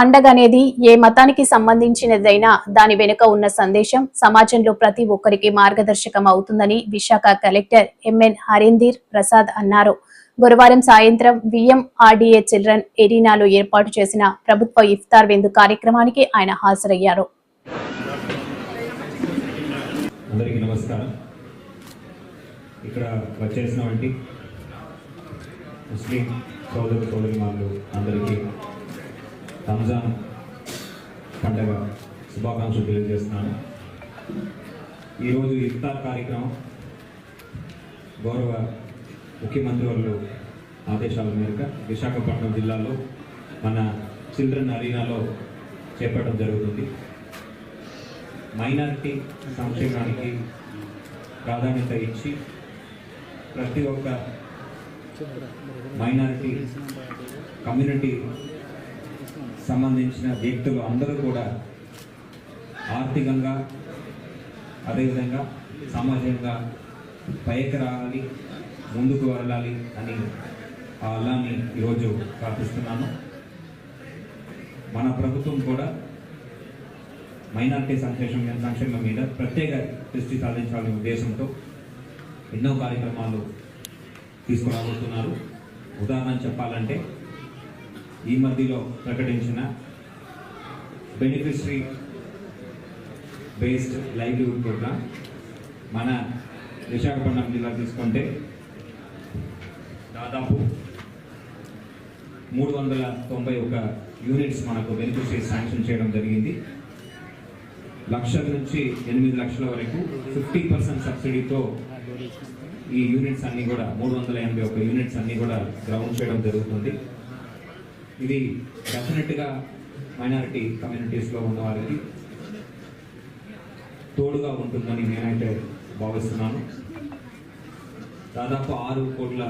పండగ అనేది ఏ మతానికి సంబంధించినదైనా దాని వెనుక ఉన్న సందేశం సమాజంలో ప్రతి ఒక్కరికి మార్గదర్శకం అవుతుందని Visakha collector M N Harindir Prasad అన్నారు. గురువారం సాయంత్రం విఎంఆర్డీఏ చిల్డ్రన్ ఎరీనాలో ఏర్పాటు చేసిన ప్రభుత్వ ఇఫ్తార్ విందు కార్యక్రమానికి ఆయన హాజరయ్యారు. ఇక్కడ వచ్చేసినటువంటి ముస్లిం సోదరు అందరికీ రంజాన్ పండగ శుభాకాంక్షలు తెలియజేస్తున్నాను. ఈరోజు ఇఫ్తార్ కార్యక్రమం గౌరవ ముఖ్యమంత్రి వాళ్ళు ఆదేశాల మేరకు విశాఖపట్నం జిల్లాలో మన చిల్డ్రన్ అరీనాలో చేపట్టడం జరుగుతుంది. మైనారిటీ సంక్షేమానికి ప్రాధాన్యత ఇచ్చి ప్రతి ఒక్క మైనారిటీ కమ్యూనిటీ సంబంధించిన వ్యక్తులు అందరూ కూడా ఆర్థికంగా అదేవిధంగా సామాజికంగా పైకి రావాలి ముందుకు వెళ్ళాలి అని ఆ ఈరోజు ప్రార్థిస్తున్నాను. మన ప్రభుత్వం కూడా మైనార్టీ సంక్షేమం సంక్షేమం మీద ప్రత్యేక దృష్టి సాధించాలనే ఉద్దేశంతో ఎన్నో కార్యక్రమాలు తీసుకురాబోతున్నారు. ఉదాహరణ చెప్పాలంటే ఈ మధ్యలో ప్రకటించిన బెనిఫిషరీ బేస్డ్ లైవ్లీహుడ్ ప్రోగ్రామ్ మన విశాఖపట్నం జిల్లా తీసుకుంటే దాదాపు మూడు వందల తొంభై ఒక యూనిట్స్ మనకు బెనిఫిషరీ శాంక్షన్ చేయడం జరిగింది. లక్షల నుంచి ఎనిమిది లక్షల వరకు ఫిఫ్టీ పర్సెంట్ సబ్సిడీతో ఈ యూనిట్స్ అన్నీ కూడా మూడు వందల ఎనభై ఒక యూనిట్స్ అన్నీ కూడా గ్రౌండ్ చేయడం జరుగుతుంది. ఇది డెఫినెట్గా మైనారిటీ కమ్యూనిటీస్లో ఉన్న వారికి తోడుగా ఉంటుందని నేనైతే భావిస్తున్నాను. దాదాపు ఆరు కోట్ల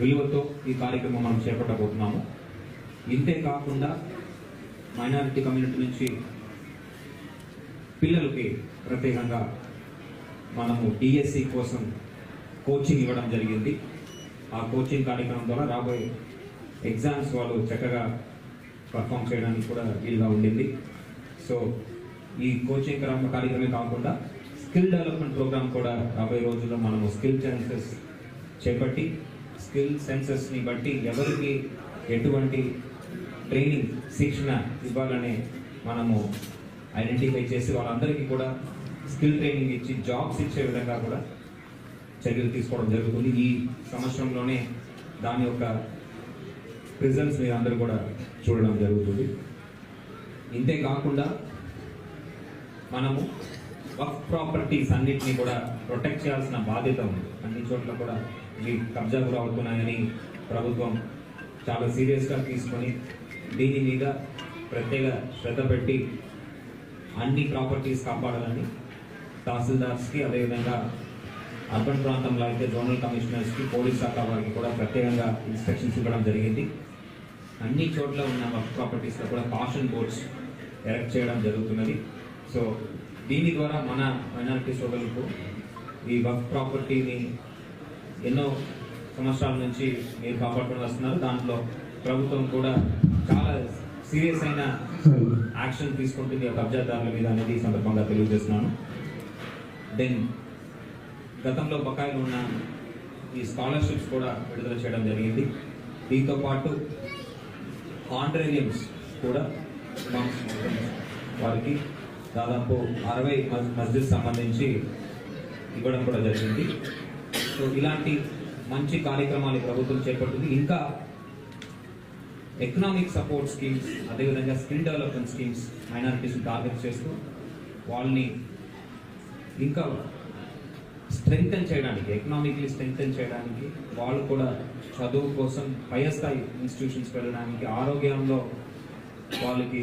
విలువతో ఈ కార్యక్రమం మనం చేపట్టబోతున్నాము. ఇంతే కాకుండా మైనారిటీ కమ్యూనిటీ నుంచి పిల్లలకి ప్రత్యేకంగా మనము డిఎస్సి కోసం కోచింగ్ ఇవ్వడం జరిగింది. ఆ కోచింగ్ కార్యక్రమం ద్వారా రాబోయే ఎగ్జామ్స్ వాళ్ళు చక్కగా పర్ఫామ్ చేయడానికి కూడా వీలుగా ఉండింది. సో ఈ కోచింగ్ క్రమ కార్యక్రమే కాకుండా స్కిల్ డెవలప్మెంట్ ప్రోగ్రామ్ కూడా రాబోయే రోజుల్లో మనము స్కిల్ సెన్సెస్ చేపట్టి స్కిల్ సెన్సెస్ని బట్టి ఎవరికి ఎటువంటి ట్రైనింగ్ శిక్షణ ఇవ్వాలనే మనము ఐడెంటిఫై చేసి వాళ్ళందరికీ కూడా స్కిల్ ట్రైనింగ్ ఇచ్చి జాబ్స్ ఇచ్చే విధంగా కూడా చర్యలు తీసుకోవడం జరుగుతుంది. ఈ సంవత్సరంలోనే దాని యొక్క రిజల్ట్స్ మీరు అందరూ కూడా చూడడం జరుగుతుంది. ఇంతే కాకుండా మనము వర్క్ ప్రాపర్టీస్ అన్నిటిని కూడా ప్రొటెక్ట్ చేయాల్సిన బాధ్యత ఉంది. అన్ని చోట్ల కూడా ఇవి కబ్జా కూడా అవుతున్నాయని ప్రభుత్వం చాలా సీరియస్గా తీసుకొని దీని మీద ప్రత్యేక శ్రద్ధ పెట్టి అన్ని ప్రాపర్టీస్ కాపాడాలని తహసీల్దార్స్కి అదేవిధంగా అర్బన్ ప్రాంతంలో అయితే జోనల్ కమిషనర్స్కి పోలీస్ శాఖ వారికి కూడా ప్రత్యేకంగా ఇన్స్పెక్షన్స్ ఇవ్వడం జరిగింది. అన్ని చోట్ల ఉన్న ప్రాపర్టీస్లో కూడా కాషన్ బోర్డ్స్ ఎరెక్ట్ చేయడం జరుగుతున్నది. సో దీని ద్వారా మన మైనారిటీ సోదరులకు ఈ వర్క్ ప్రాపర్టీని ఎన్నో సంవత్సరాల నుంచి మీరు కాపాడుకుని వస్తున్నారు. దాంట్లో ప్రభుత్వం కూడా చాలా సీరియస్ అయిన యాక్షన్ తీసుకుంటుంది. ఆ కబ్జాదారుల మీద అనేది ఈ సందర్భంగా తెలియజేస్తున్నాను. దెన్ గతంలో బకాయిలు ఉన్న ఈ స్కాలర్షిప్స్ కూడా విడుదల చేయడం జరిగింది. దీంతో పాటు ఆండ్రేనియమ్స్ కూడా వారికి దాదాపు అరవై మస్జిద్ సంబంధించి ఇవ్వడం కూడా జరిగింది. సో ఇలాంటి మంచి కార్యక్రమాలు ప్రభుత్వం చేపట్టింది ఇంకా ఎకనామిక్ సపోర్ట్ స్కీమ్స్ అదేవిధంగా స్కిల్ డెవలప్మెంట్ స్కీమ్స్ మైనారిటీస్ని టార్గెట్ చేస్తూ వాళ్ళని ఇంకా స్ట్రెంగ్తన్ చేయడానికి ఎకనామిక్లీ స్ట్రెంగ్తన్ చేయడానికి వాళ్ళు కూడా చదువు కోసం పై స్థాయి ఇన్స్టిట్యూషన్స్కి వెళ్ళడానికి ఆరోగ్యంలో వాళ్ళకి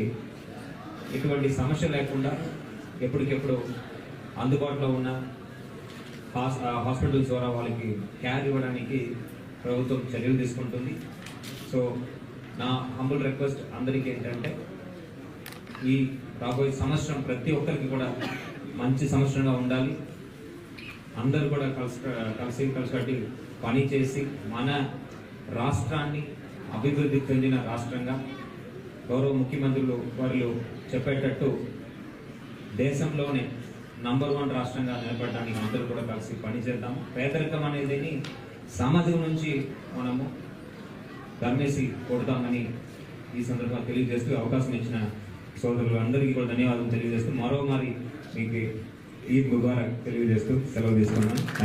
ఎటువంటి సమస్య లేకుండా ఎప్పటికెప్పుడు అందుబాటులో ఉన్న హాస్ హాస్పిటల్స్ ద్వారా వాళ్ళకి కేర్ ఇవ్వడానికి ప్రభుత్వం చర్యలు తీసుకుంటుంది. సో నా హంబుల్ రిక్వెస్ట్ అందరికీ ఏంటంటే ఈ రాబోయే సంవత్సరం ప్రతి ఒక్కరికి కూడా మంచి సంవత్సరంగా ఉండాలి. అందరూ కూడా కలిసి కలిసి కలిసి పని చేసి మన రాష్ట్రాన్ని అభివృద్ధి చెందిన రాష్ట్రంగా గౌరవ ముఖ్యమంత్రులు వారు చెప్పేటట్టు దేశంలోనే నంబర్ వన్ రాష్ట్రంగా నిలబడడానికి అందరూ కూడా కలిసి పనిచేద్దాం పేదరికం అనేది సమాజం నుంచి మనము దమ్మేసి కొడతామని ఈ సందర్భంగా తెలియజేస్తూ అవకాశం ఇచ్చిన సోదరులు అందరికీ కూడా ధన్యవాదాలు తెలియజేస్తూ మరో మరి మీకు ఈ ముబారక్ తెలియజేస్తూ సెలవు తీసుకున్నాను